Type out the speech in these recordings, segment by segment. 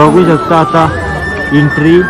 बघू शकता आता एंट्री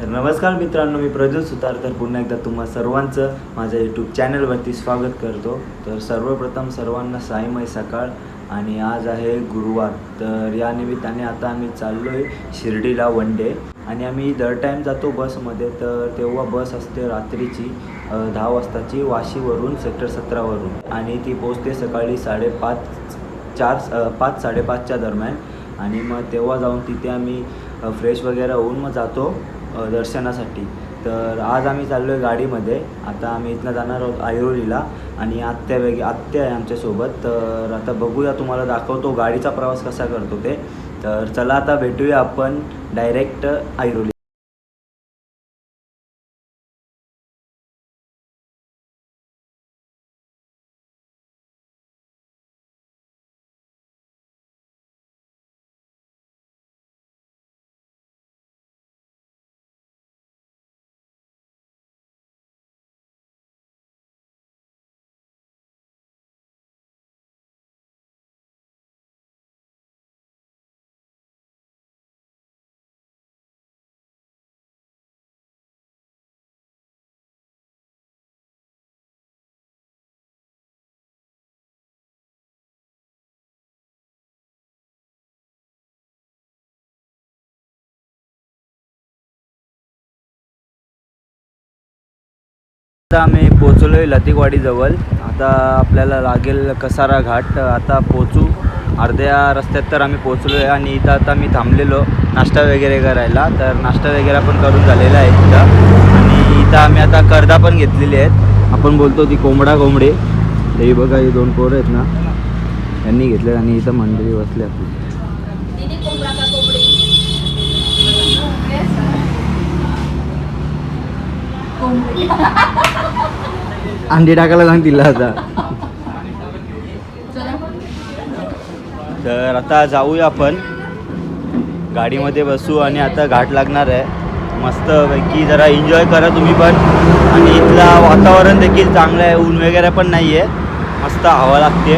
तर नमस्कार मित्रांनो मी प्रज्वल सुतार तर पुन्हा एकदा तुम्हा सर्वांचं माझ्या यूट्यूब चॅनलवरती स्वागत करतो. तर सर्वप्रथम सर्वांना साईमय सकाळ आणि आज आहे गुरुवार. तर या निमित्ताने आता आम्ही चाललो आहे शिर्डीला वन डे. आणि आम्ही दर टाईम जातो बसमध्ये. तर तेव्हा बस असते रात्रीची. दहा वाजताची वाशीवरून सेक्टर सतरावरून. आणि ती पोचते सकाळी साडेपाच चार पाच साडेपाचच्या दरम्यान. आणि मग तेव्हा जाऊन तिथे आम्ही फ्रेश वगैरे होऊन मग जातो दर्शनासाठी. तर आज आम्ही चाललो आहे गाडीमध्ये. आता आम्ही इथनं जाणार आहोत ऐरोलीला. आणि आत्या वेगळी आत्या आहे आमच्यासोबत. तर आता बघूया तुम्हाला दाखवतो गाडीचा प्रवास कसा करतो ते. तर चला आता भेटूया आपण डायरेक्ट ऐरोली. आता आम्ही पोचलो आहे लतिकवाडीजवळ आता आपल्याला लागेल कसारा घाट. आता पोचू अर्ध्या रस्त्यात तर आम्ही पोचलो आहे आणि इथं आता मी थांबलेलो नाश्ता वगैरे करायला. तर नाश्ता वगैरे पण करून झालेला आहे इथं. आणि इथं आम्ही आता कर्दा पण घेतलेली आहेत. आपण बोलतो ती कोंबडा कोंबडी. तर ही बघा ही दोन पोरं आहेत ना. यांनी घेतले आणि इथं मंडळी बसले आपली अंडी टाकायला सांग तिला आता. तर आता जाऊया आपण. गाडीमध्ये बसू आणि आता घाट लागणार आहे. मस्तपैकी जरा एन्जॉय करा तुम्ही पण. आणि इथला वातावरण देखील चांगलं आहे ऊन वगैरे पण नाही आहे मस्त हवा लागते.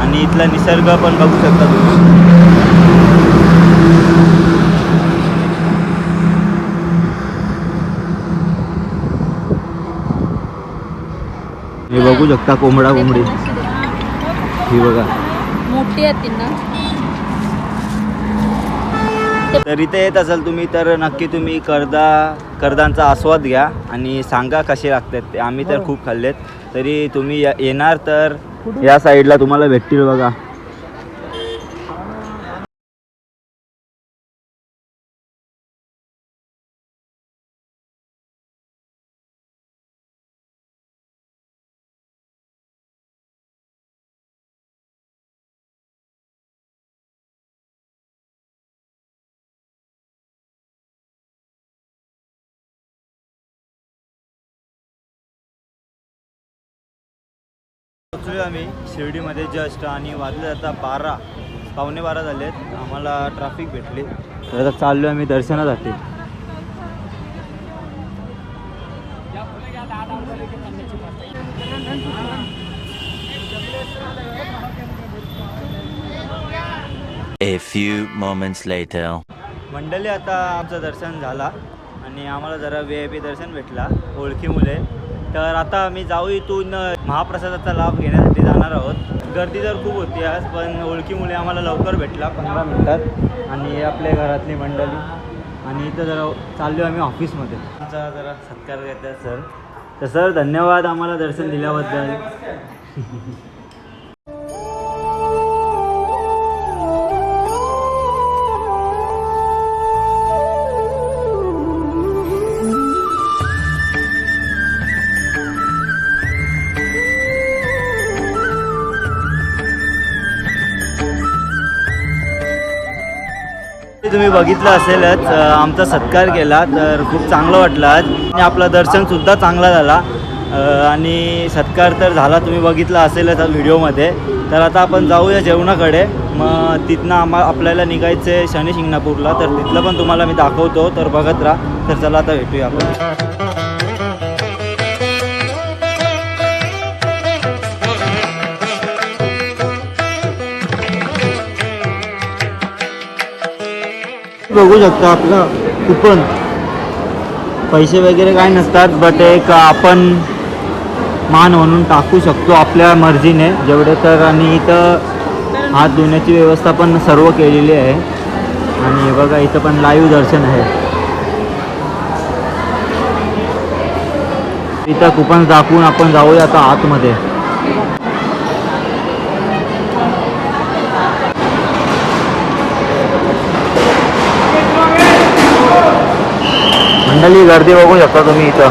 आणि इथला निसर्ग पण बघू शकता तुम्ही. हे बघू शकता कोंबडा कोंबडी. ही बघा. मोठी आहेत ती ना? तर इथे येत असाल तुम्ही तर नक्की तुम्ही कर्दा कर्दांचा आस्वाद घ्या आणि सांगा कसे लागतात ते. आम्ही तर खूप खाल्लेत. तरी तुम्ही येणार तर या साईडला तुम्हाला भेटतील बघा. पोचलोय आम्ही. शिर्डीमध्ये जस्ट आणि वाजले आता बारा. पावणे बारा झालेत. आम्हाला ट्रॅफिक भेटली. तर आता चाललो आम्ही दर्शनासाठी. A few moments later. मंडळी आता आमचं दर्शन झाला. आणि आम्हाला जरा व्ही आय पी दर्शन भेटला. ओळखी मुले तर आता आम्ही जाऊ इथून महाप्रसादाचा लाभ घेण्यासाठी जाणार आहोत. गर्दी तर खूप होती आज पण ओळखीमुळे आम्हाला लवकर भेटला पंधरा मिनटात. आणि आपल्या घरातली मंडळी. आणि इथं जरा चाललो आम्ही ऑफिसमध्ये. आमचा जरा सत्कार घेतात सर. तर सर धन्यवाद आम्हाला दर्शन दिल्याबद्दल. तुम्ही बघितलं असेलच आमचा सत्कार केला तर खूप चांगलं वाटलं आज. आणि आपलं दर्शनसुद्धा चांगला झाला. आणि सत्कार तर झाला तुम्ही बघितला असेलच व्हिडिओमध्ये. तर आता आपण जाऊया जेवणाकडे. मग तिथनं आम्हा आपल्याला निघायचं आहे शनी शिंगणापूरला तर तिथलं पण तुम्हाला मी दाखवतो तर बघत राहा. तर चला आता भेटूया आपण. बघू शकता आपलं कुपन पैसे वगैरे काय नसतात बट एक आपण मान म्हणून टाकू शकतो आपल्या मर्जीने. जेवढे तर आणि इथं हात धुण्याची व्यवस्था पण सर्व केलेली आहे. आणि बघा इथं पण लाईव्ह दर्शन आहे. इथं कुपन दाखवून आपण जाऊया आता आतमध्ये. मंडळी गर्दी बघू शकता तुम्ही इथं.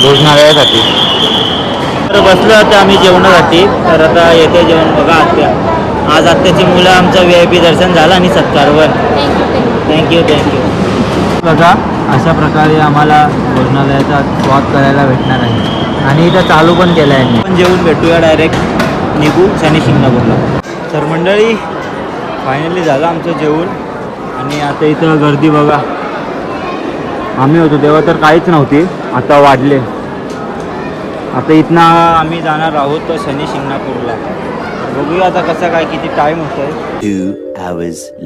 भोजनालयासाठी तर बसलो आता आम्ही जेवणासाठी. तर आता येते जेवण बघा आत्या. आज आत्याची मुलं आमचं व्ही आय पी दर्शन झालं आणि सत्कारवर. थँक्यू थँक्यू बघा अशा प्रकारे आम्हाला भोजनालयाचा स्वाद करायला भेटणार आहे. आणि इथं चालू पण केलं आहे आपण जेवून भेटूया डायरेक्ट निघू शनी शिंगणापूरला तर मंडळी फायनली झालं आमचं जेवण. आणि आता इथं गर्दी बघा. आम्ही होतो तेव्हा तर काहीच नव्हती. आता वाढले. आता इथनं आम्ही जाणार आहोत शनी शिंगणापूरला. तर बघूया आता कसा काय किती टाईम होतोय.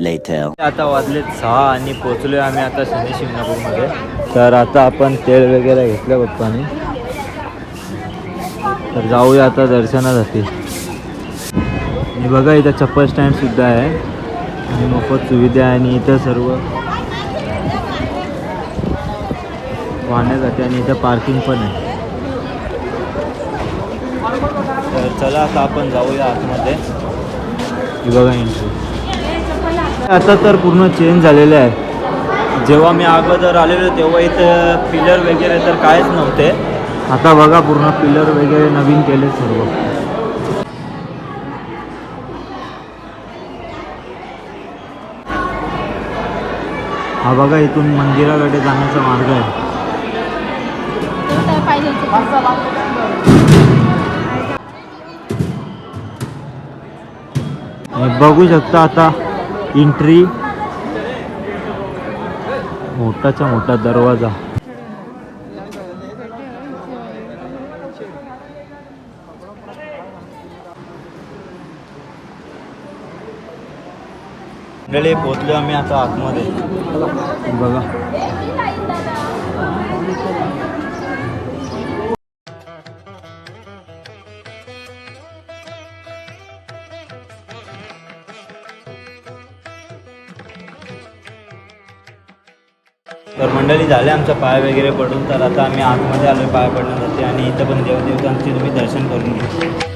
Later. आता वाजलेत सहा आणि पोचलोय आम्ही आता शनी शिंगणापूरमध्ये. तर आता आपण तेल वगैरे घेतलं पप्पानी. तर जाऊया आता दर्शनासाठी. आणि बघा इथं चप्पल स्टँड सुद्धा आहे. आणि मोफत सुविधा आहे आणि इथं सर्व वाहण्यासाठी आणि इथं पार्किंग पण आहे. तर चला आता आपण जाऊया आतमध्ये. बघा एंट्री आता तर पूर्ण चेंज झालेले आहे. जेव्हा मी अगोदर आलेलो तेव्हा इथं पिलर वगैरे तर काहीच नव्हते. आता बघा पूर्ण पिलर वगैरे नवीन केले सर्व. हा बघा इथून मंदिराकडे जाण्याचा मार्ग आहे. बघू शकता आता एंट्री मोठाच्या मोठा दरवाजा. मंडळी पोचलो आम्ही आता आतमध्ये. बघा. तर मंडळी झाले आमचा पाय वगैरे पडून तर आता आम्ही आतमध्ये आलो पाय पडण्यासाठी. आणि इथं पण देवदेवतांचे तुम्ही दर्शन करून घ्या.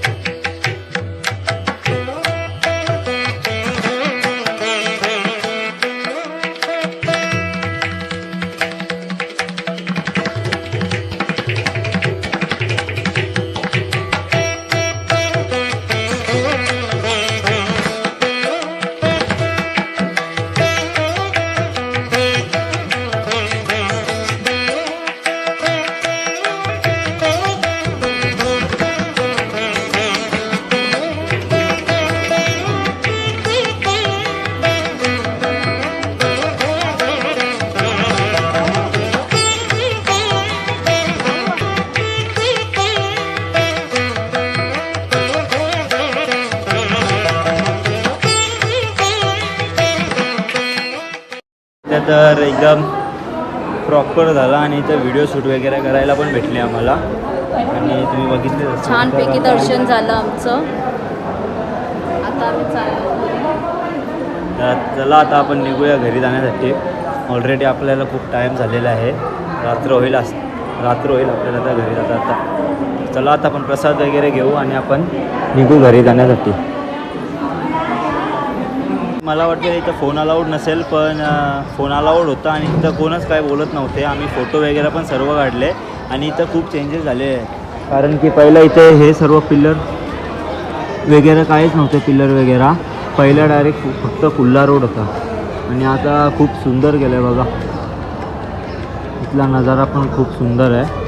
तर एकदम प्रॉपर झाला आणि इथं व्हिडिओ शूट वगैरे करायला पण भेटले आम्हाला. आणि तुम्ही बघितले छानपैकी दर्शन झालं आमचं. आता आम्ही चाललो. तर चला आता आपण निघूया घरी जाण्यासाठी. ऑलरेडी आपल्याला खूप टाईम झालेला आहे. रात्र होईल अस रात्र होईल आपल्याला आता घरी जाता आता. चला आता आपण प्रसाद वगैरे घेऊ आणि आपण निघू घरी जाण्यासाठी. मला वाटतं इथं फोन अलाउड नसेल पण फोन अलाउड होता आणि इथं कोणच काय बोलत नव्हते. आम्ही फोटो वगैरे पण सर्व काढले आणि इथं खूप चेंजेस झाले. आहे कारण की पहिलं इथे हे सर्व पिल्लर वगैरे काहीच नव्हते पिल्लर वगैरे. पहिला डायरेक्ट फक्त खुल्ला रोड होता. आणि आता खूप सुंदर गेलं आहे बघा. इथला नजारा पण खूप सुंदर आहे.